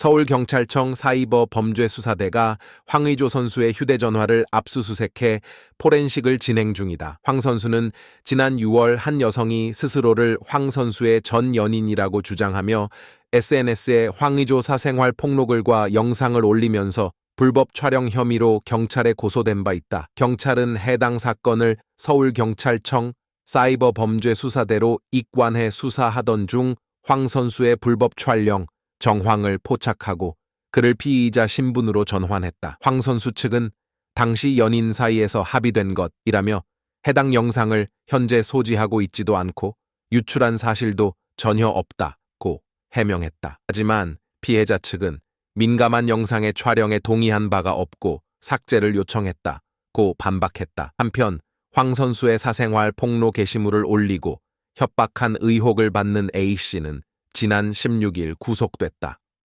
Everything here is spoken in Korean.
서울경찰청 사이버 범죄수사대가 황의조 선수의 휴대전화를 압수수색해 포렌식을 진행 중이다. 황 선수는 지난 6월 한 여성이 스스로를 황 선수의 전 연인이라고 주장하며 SNS에 황의조 사생활 폭로글과 영상을 올리면서 불법 촬영 혐의로 경찰에 고소된 바 있다. 경찰은 해당 사건을 서울경찰청 사이버 범죄 수사대로 입관해 수사하던 중 황 선수의 불법 촬영, 정황을 포착하고 그를 피의자 신분으로 전환했다. 황 선수 측은 당시 연인 사이에서 합의된 것이라며 해당 영상을 현재 소지하고 있지도 않고 유출한 사실도 전혀 없다고 해명했다. 하지만 피해자 측은 민감한 영상의 촬영에 동의한 바가 없고 삭제를 요청했다고 반박했다. 한편 황 선수의 사생활 폭로 게시물을 올리고 협박한 의혹을 받는 A씨는 지난 16일 구속됐다.